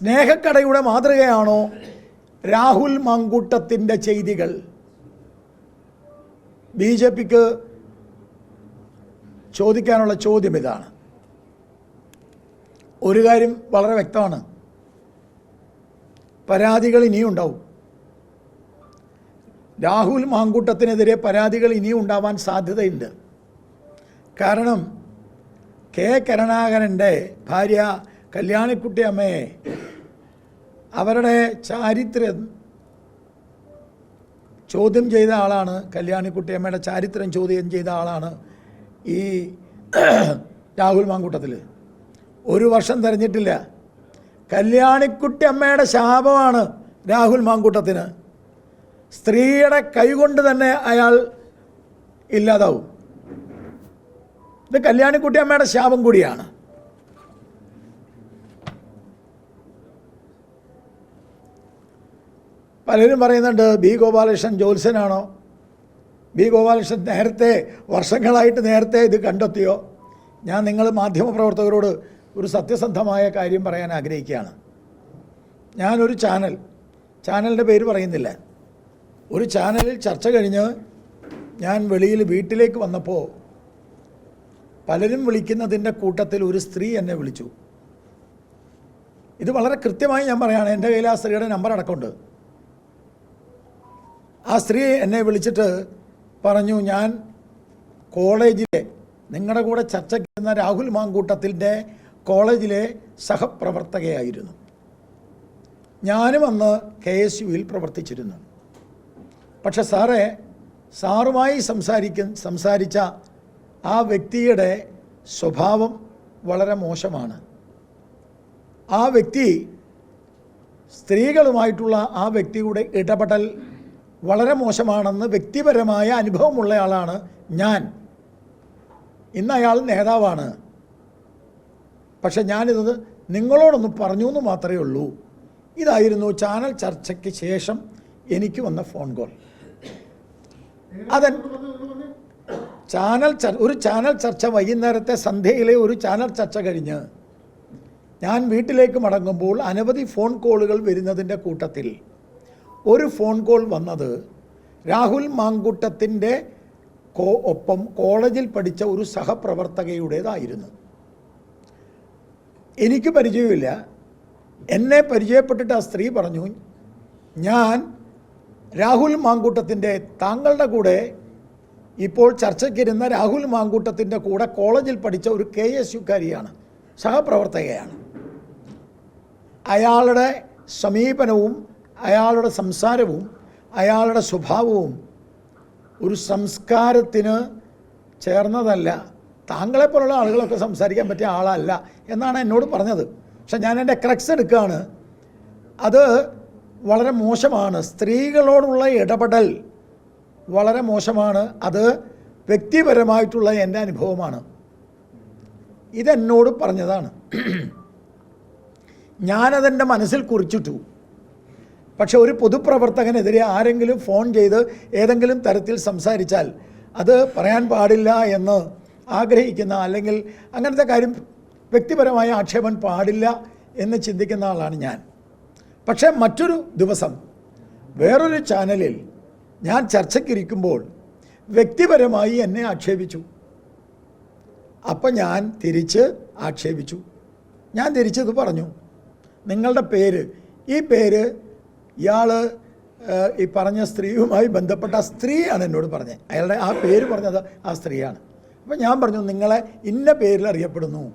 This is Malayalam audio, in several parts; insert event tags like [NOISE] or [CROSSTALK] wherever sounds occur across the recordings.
സ്നേഹക്കടയുടെ മാതൃകയാണോ രാഹുൽ മങ്കൂട്ടത്തിന്റെ ചെയ്തികൾ? ബി ജെ പിക്ക് ചോദിക്കാനുള്ള ചോദ്യം ഇതാണ്. ഒരു കാര്യം വളരെ വ്യക്തമാണ്. പരാതികൾ ഇനിയും ഉണ്ടാവും. രാഹുൽ മാങ്കൂട്ടത്തിനെതിരെ പരാതികൾ ഇനിയും ഉണ്ടാവാൻ സാധ്യതയുണ്ട്. കാരണം കെ കരുണാകരന്റെ ഭാര്യ കല്യാണിക്കുട്ടി അമ്മയെ അവരുടെ ചാരിത്രം ചോദ്യം ചെയ്ത ആളാണ് കല്യാണിക്കുട്ടി അമ്മയുടെ ചാരിത്രം ചോദ്യം ചെയ്ത ആളാണ് ഈ [CLEARS THROAT] രാഹുൽ മാങ്കൂട്ടത്തിൽ ഒരു വർഷം തിരഞ്ഞിട്ടില്ല. കല്യാണിക്കുട്ടി അമ്മയുടെ ശാപമാണ് രാഹുൽ മാങ്കൂട്ടത്തിന്. സ്ത്രീയുടെ കൈകൊണ്ട് തന്നെ അയാൾ ഇല്ലാതാവും. ഇത് കല്യാണിക്കുട്ടി അമ്മയുടെ ശാപം കൂടിയാണ്. പലരും പറയുന്നുണ്ട് ബി ഗോപാലകൃഷ്ണൻ ജോത്സ്യനാണോ? ബി ഗോപാലകൃഷ്ണൻ നേരത്തെ വർഷങ്ങളായിട്ട് നേരത്തെ ഇത് കണ്ടെത്തിയോ? ഞാൻ നിങ്ങൾ മാധ്യമപ്രവർത്തകരോട് ഒരു സത്യസന്ധമായ കാര്യം പറയാൻ ആഗ്രഹിക്കുകയാണ്. ഞാനൊരു ചാനൽ ചാനലിന്റെ പേര് പറയുന്നില്ല. ഒരു ചാനലിൽ ചർച്ച കഴിഞ്ഞ് ഞാൻ വെളിയിൽ വീട്ടിലേക്ക് വന്നപ്പോൾ പലരും വിളിക്കുന്നതിന്റെ കൂട്ടത്തിൽ ഒരു സ്ത്രീ എന്നെ വിളിച്ചു. ഇത് വളരെ കൃത്യമായി ഞാൻ പറയുകയാണ് എന്റെ കയ്യിൽ ആ സ്ത്രീയുടെ നമ്പർ അടക്കമുണ്ട്. ആ സ്ത്രീ എന്നെ വിളിച്ചിട്ട് പറഞ്ഞു ഞാൻ കോളേജിലെ നിങ്ങളുടെ കൂടെ ചർച്ചയ്ക്ക് വരുന്ന രാഹുൽ മാങ്കൂട്ടത്തിന്റെ കോളേജിലെ സഹപ്രവർത്തകയായിരുന്നു. ഞാനും അന്ന് കെ എസ് യുവിൽ പ്രവർത്തിച്ചിരുന്നു. പക്ഷെ സാറേ സാറുമായി സംസാരിക്ക സംസാരിച്ച ആ വ്യക്തിയുടെ സ്വഭാവം വളരെ മോശമാണ്. ആ വ്യക്തി സ്ത്രീകളുമായിട്ടുള്ള ആ വ്യക്തിയുടെ ഇടപെടൽ വളരെ മോശമാണെന്ന് വ്യക്തിപരമായ അനുഭവമുള്ള ആളാണ് ഞാൻ. ഇന്ന് അയാൾ നേതാവാണ്. പക്ഷെ ഞാനിത് നിങ്ങളോടൊന്ന് പറഞ്ഞു എന്ന് മാത്രമേ ഉള്ളൂ. ഇതായിരുന്നു ചാനൽ ചർച്ചയ്ക്ക് ശേഷം എനിക്ക് വന്ന ഫോൺ കോൾ. അതൻ ചാനൽ ചർ ഒരു ചാനൽ ചർച്ച വൈകുന്നേരത്തെ സന്ധ്യയിലെ ഒരു ചാനൽ ചർച്ച കഴിഞ്ഞ് ഞാൻ വീട്ടിലേക്ക് മടങ്ങുമ്പോൾ അനവധി ഫോൺ കോളുകൾ വരുന്നതിന്റെ കൂട്ടത്തിൽ ഒരു ഫോൺ കോൾ വന്നത് രാഹുൽ മാങ്കുട്ടത്തിന്റെ കോ ഒപ്പം കോളേജിൽ പഠിച്ച ഒരു സഹപ്രവർത്തകയുടേതായിരുന്നു. എനിക്ക് പരിചയമില്ല. എന്നെ പരിചയപ്പെട്ടിട്ട് ആ സ്ത്രീ പറഞ്ഞു ഞാൻ രാഹുൽ മാങ്കൂട്ടത്തിന്റെ താങ്കളുടെ കൂടെ ഇപ്പോൾ ചർച്ചയ്ക്കിരുന്ന രാഹുൽ മാങ്കൂട്ടത്തിന്റെ കൂടെ കോളേജിൽ പഠിച്ച ഒരു കെ എസ് യുക്കാരിയാണ് സഹപ്രവർത്തകയാണ്. അയാളുടെ സമീപനവും അയാളുടെ സംസാരവും അയാളുടെ സ്വഭാവവും ഒരു സംസ്കാരത്തിന് ചേർന്നതല്ല. താങ്കളെപ്പോലുള്ള ആളുകളൊക്കെ സംസാരിക്കാൻ പറ്റിയ ആളല്ല എന്നാണ് എന്നോട് പറഞ്ഞത്. പക്ഷെ ഞാൻ എന്റെ ക്രക്സ് എടുക്കുകയാണ്. അത് വളരെ മോശമാണ്. സ്ത്രീകളോടുള്ള ഇടപെടൽ വളരെ മോശമാണ്. അത് വ്യക്തിപരമായിട്ടുള്ള എന്റെ അനുഭവമാണ്. ഇതെന്നോട് പറഞ്ഞതാണ്. ഞാനതെന്റെ മനസ്സിൽ കുറിച്ചിട്ടു. പക്ഷെ ഒരു പൊതുപ്രവർത്തകനെതിരെ ആരെങ്കിലും ഫോൺ ചെയ്ത് ഏതെങ്കിലും തരത്തിൽ സംസാരിച്ചാൽ അത് പറയാൻ പാടില്ല എന്ന് ആഗ്രഹിക്കുന്ന അല്ലെങ്കിൽ അങ്ങനത്തെ കാര്യം വ്യക്തിപരമായ ആക്ഷേപം പാടില്ല എന്ന് ചിന്തിക്കുന്ന ആളാണ് ഞാൻ. പക്ഷേ മറ്റൊരു ദിവസം വേറൊരു ചാനലിൽ ഞാൻ ചർച്ചയ്ക്കിരിക്കുമ്പോൾ വ്യക്തിപരമായി എന്നെ ആക്ഷേപിച്ചു. അപ്പം ഞാൻ തിരിച്ച് ആക്ഷേപിച്ചു. ഞാൻ തിരിച്ചത് പറഞ്ഞു നിങ്ങളുടെ പേര് ഈ പേര് ഇയാൾ ഈ പറഞ്ഞ സ്ത്രീയുമായി ബന്ധപ്പെട്ട ആ സ്ത്രീയാണ് എന്നോട് പറഞ്ഞത് അയാളുടെ ആ പേര് പറഞ്ഞത് ആ സ്ത്രീയാണ്. അപ്പം ഞാൻ പറഞ്ഞു നിങ്ങളെ ഇന്ന പേരിൽ അറിയപ്പെടുന്നു?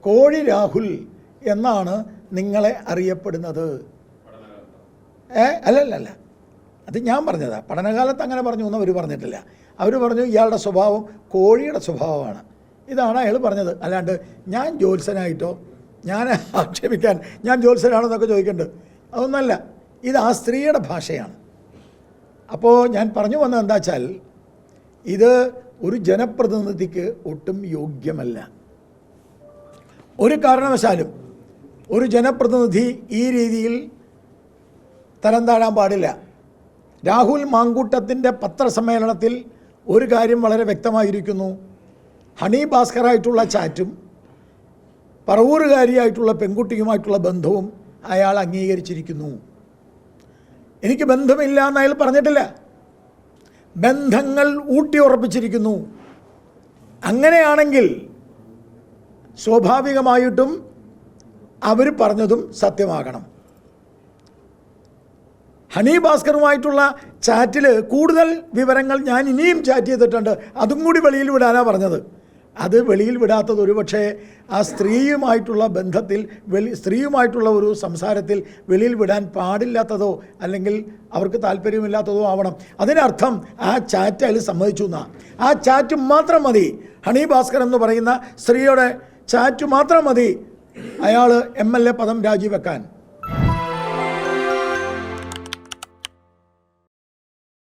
കോഴി രാഹുൽ എന്നാണ് നിങ്ങളെ അറിയപ്പെടുന്നത്. ഏ അല്ലല്ല അത് ഞാൻ പറഞ്ഞതാ. പഠനകാലത്ത് അങ്ങനെ പറഞ്ഞു എന്ന് അവർ പറഞ്ഞിട്ടില്ല. അവർ പറഞ്ഞു ഇയാളുടെ സ്വഭാവം കോഴിയുടെ സ്വഭാവമാണ്. ഇതാണ് അയാൾ പറഞ്ഞത്. അല്ലാണ്ട് ഞാൻ ജ്യോത്സനായിട്ടോ ഞാൻ ആക്ഷേപിക്കാൻ ഞാൻ ജ്യോത്സനാണെന്നൊക്കെ ചോദിക്കുന്നുണ്ട് അതൊന്നല്ല. ഇത് ആ സ്ത്രീയുടെ ഭാഷയാണ്. അപ്പോൾ ഞാൻ പറഞ്ഞു വന്നത് എന്താ വെച്ചാൽ ഇത് ഒരു ജനപ്രതിനിധിക്ക് ഒട്ടും യോഗ്യമല്ല. ഒരു കാരണവശാലും ഒരു ജനപ്രതിനിധി ഈ രീതിയിൽ തരം താഴാൻ പാടില്ല. രാഹുൽ മാങ്കൂട്ടത്തിന്റെ പത്രസമ്മേളനത്തിൽ ഒരു കാര്യം വളരെ വ്യക്തമായിരിക്കുന്നു. ഹണി ഭാസ്കറായിട്ടുള്ള ചാറ്റും പറവൂറുകാരിയായിട്ടുള്ള പെൺകുട്ടിയുമായിട്ടുള്ള ബന്ധവും അയാൾ അംഗീകരിച്ചിരിക്കുന്നു. എനിക്ക് ബന്ധമില്ല എന്ന് അയാൾ പറഞ്ഞിട്ടില്ല. ബന്ധങ്ങൾ ഊട്ടി ഉറപ്പിച്ചിരിക്കുന്നു. അങ്ങനെയാണെങ്കിൽ സ്വാഭാവികമായിട്ടും അവർ പറഞ്ഞതും സത്യമാകണം. ഹണി ഭാസ്കറുമായിട്ടുള്ള ചാറ്റിൽ കൂടുതൽ വിവരങ്ങൾ ഞാൻ ഇനിയും ചാറ്റ് ചെയ്തിട്ടുണ്ട്. അതും കൂടി വെളിയിൽ വിടാനാണ് പറഞ്ഞത്. അത് വെളിയിൽ വിടാത്തത് ഒരുപക്ഷെ ആ സ്ത്രീയുമായിട്ടുള്ള ബന്ധത്തിൽ വെളി സ്ത്രീയുമായിട്ടുള്ള ഒരു സംസാരത്തിൽ വെളിയിൽ വിടാൻ പാടില്ലാത്തതോ അല്ലെങ്കിൽ അവർക്ക് താല്പര്യമില്ലാത്തതോ ആവണം. അതിനർത്ഥം ആ ചാറ്റ് അതിൽ സമ്മതിച്ചു എന്നാണ് ആ ചാറ്റ് മാത്രം മതി. ഹണി ഭാസ്കർ എന്ന് പറയുന്ന സ്ത്രീയുടെ ചാറ്റ് മാത്രം മതി. അയാൾ എം എൽ എ പദം രാജിവെക്കാൻ.